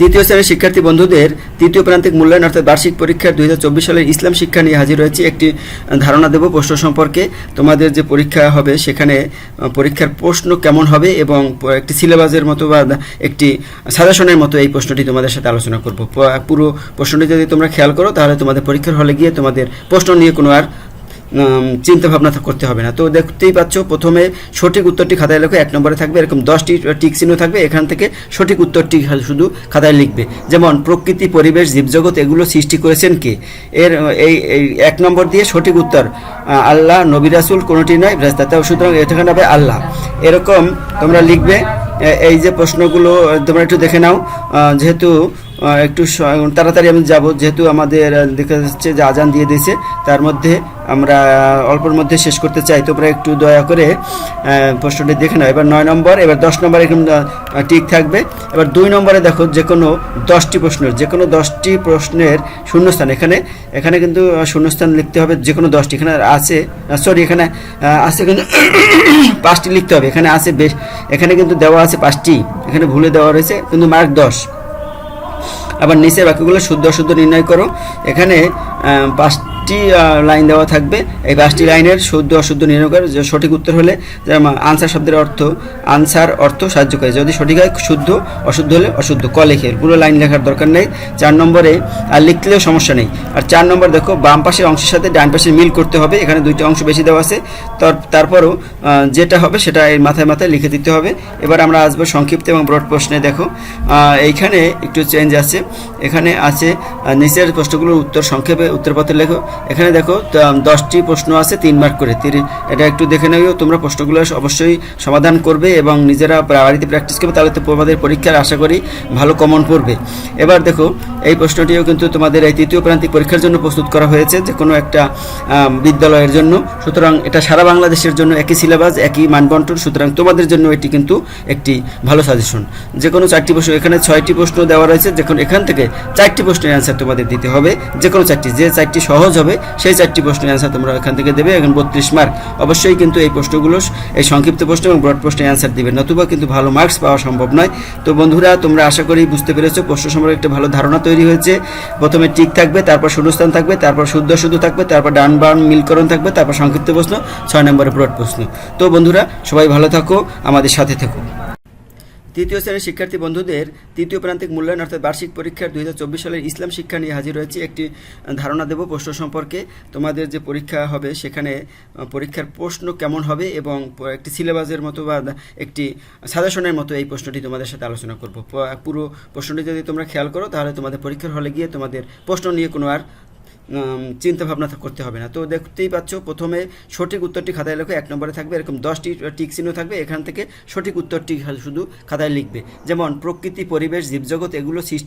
তৃতীয় শ্রেণির শিক্ষার্থী বন্ধুদের তৃতীয় প্রান্তিক মূল্যায়ন অর্থাৎ বার্ষিক পরীক্ষার দুই সালের ইসলাম শিক্ষা নিয়ে হাজির হয়েছি। একটি ধারণা দেব প্রশ্ন সম্পর্কে। তোমাদের যে পরীক্ষা হবে, সেখানে পরীক্ষার প্রশ্ন কেমন হবে এবং একটি সিলেবাসের মতো বা একটি সাজেশনের মতো এই প্রশ্নটি তোমাদের সাথে আলোচনা করব। পুরো প্রশ্নটি যদি তোমরা খেয়াল করো, তাহলে তোমাদের পরীক্ষার হলে গিয়ে তোমাদের প্রশ্ন নিয়ে কোনো আর চিন্তা ভাবনা করতে হবে না। তো দেখতেই পাচ্ছ, প্রথমে সঠিক উত্তরটি খাতায় লেখো, এক নম্বরে থাকবে, এরকম দশটি টিক চিহ্ন থাকবে, এখান থেকে সঠিক উত্তরটি শুধু খাতায় লিখবে। যেমন, প্রকৃতি, পরিবেশ, জীবজগৎ এগুলো সৃষ্টি করেছেন কে? এর, এই এক নম্বর দিয়ে সঠিক উত্তর আল্লাহ, নবী রাসুল কোনোটি নয় তাতে সুতরাং এখানে হবে আল্লাহ। এরকম তোমরা লিখবে এই যে প্রশ্নগুলো, তোমরা একটু দেখে নাও। যেহেতু একটু তাড়াতাড়ি আমি যাব, যেহেতু আমাদের দেখা যাচ্ছে যে আজান দিয়ে দিয়েছে, তার মধ্যে আমরা অল্পের মধ্যে শেষ করতে চাই। তোমরা একটু দয়া করে প্রশ্নটি দেখে নাও। এবার নয় নম্বর, এবার দশ নম্বর এরকম ঠিক থাকবে। এবার দুই নম্বরে দেখো, যে কোনো দশটি প্রশ্নের, যে কোনো দশটি প্রশ্নের শূন্যস্থান। এখানে এখানে কিন্তু শূন্যস্থান লিখতে হবে, যে কোনো দশটি। এখানে আছে সরি এখানে আছে কিন্তু পাঁচটি লিখতে হবে। এখানে আছে বেশ, এখানে কিন্তু দেওয়া আছে পাঁচটি। এখানে ভুলে দেওয়া রয়েছে, কিন্তু মার্ক দশ। আবার নিচের বাক্যগুলো শুদ্ধ শুদ্ধ নির্ণয় করো। এখানে আহ, পাঁচটি লাইন দেওয়া থাকবে। এই পাঁচটি লাইনের শুদ্ধ, অশুদ্ধ নির্ণয় করে যে সঠিক উত্তর হলে আনসার শব্দের অর্থ আনসার অর্থ সাহায্য করে। যদি সঠিক হয়, শুদ্ধ, অশুদ্ধ হলে অশুদ্ধ। ক লেখে, পুরো লাইন লেখার দরকার নেই। চার নম্বরে আর লিখলেও সমস্যা নেই। আর চার নম্বর দেখো, বাম পাশের অংশের সাথে ডান পাশের মিল করতে হবে। এখানে দুইটা অংশ বেশি দেওয়া আছে। তার- তারপরও যেটা হবে সেটা এই মাথায় মাথায় লিখে দিতে হবে। এবার আমরা আসব সংক্ষিপ্ত এবং ব্রড প্রশ্নে দেখো। এইখানে একটু চেঞ্জ আছে। এখানে আছে নিচের প্রশ্নগুলোর উত্তর, সংক্ষেপে উত্তরপত্র লেখো। এখানে দেখো দশটি প্রশ্ন আছে, তিন মার্ক করে। এটা একটু দেখে নেও, তোমরা প্রশ্নগুলো অবশ্যই সমাধান করবে এবং নিজেরা বাড়িতে প্র্যাকটিস করবে, তাহলে তো তোমাদের পরীক্ষার আশা করি ভালো কমন পড়বে। এবার দেখো, এই প্রশ্নটিও কিন্তু তোমাদের এই তৃতীয় প্রান্তিক পরীক্ষার জন্য প্রস্তুত করা হয়েছে, যে কোনো একটা বিদ্যালয়ের জন্য। সুতরাং এটা সারা বাংলাদেশের জন্য একই সিলেবাস একই মানবন্টন, সুতরাং তোমাদের জন্য এটি কিন্তু একটি ভালো সাজেশন যে কোনো চারটি প্রশ্ন, এখানে ছয়টি প্রশ্ন দেওয়া রয়েছে, যখন এখান থেকে চারটি প্রশ্নের অ্যান্সার তোমাদের দিতে হবে, যে কোনো চারটি, যে চারটি সহজ হবে। সেই চারটি প্রশ্নের অ্যান্সার তোমরা এখান থেকে দেবে, এখন বত্রিশ মার্ক অবশ্যই কিন্তু এই প্রশ্নগুলো, এই সংক্ষিপ্ত প্রশ্ন এবং ব্রড প্রশ্নের অ্যান্সার দিবে। নতুবা কিন্তু ভালো মার্কস পাওয়া সম্ভব নয়। তো বন্ধুরা, তোমরা আশা করি বুঝতে পেরেছ, প্রশ্ন সম্পর্কে একটা ভালো ধারণা তৈরি হয়েছে। প্রথমে টিক থাকবে, তারপর শূন্যস্থান থাকবে, তারপর শুদ্ধ শুদ্ধ থাকবে, তারপর ডান বান মিলকরণ থাকবে, তারপর সংক্ষিপ্ত প্রশ্ন, ছয় নম্বরে ব্রড প্রশ্ন। তো বন্ধুরা, সবাই ভালো থাকো, আমাদের সাথে থেকো। তৃতীয় শ্রেণির শিক্ষার্থী বন্ধুদের তৃতীয় প্রান্তিক মূল্যায়ন অর্থাৎ বার্ষিক পরীক্ষার দুই হাজার চব্বিশ সালের ইসলাম শিক্ষা নিয়ে হাজির হয়েছি। একটি ধারণা দেব প্রশ্ন সম্পর্কে। তোমাদের যে পরীক্ষা হবে, সেখানে পরীক্ষার প্রশ্ন কেমন হবে এবং একটি সিলেবাসের মতো বা একটি সাজেশনের মতো এই প্রশ্নটি তোমাদের সাথে আলোচনা করব। পুরো প্রশ্নটি যদি তোমরা খেয়াল করো, তাহলে তোমাদের পরীক্ষার হলে গিয়ে তোমাদের প্রশ্ন নিয়ে কোনো আর চিন্তা ভাবনা করতে হবে না। তো দেখতেই পাচ্ছ, প্রথমে সঠিক উত্তরটি খাতায় লেখো, এক নম্বরে থাকবে, এরকম দশটি টিক চিহ্ন থাকবে, এখান থেকে সঠিক উত্তরটি শুধু খাতায় লিখবে। যেমন, প্রকৃতি, পরিবেশ, জীবজগৎ, এগুলো সৃষ্টি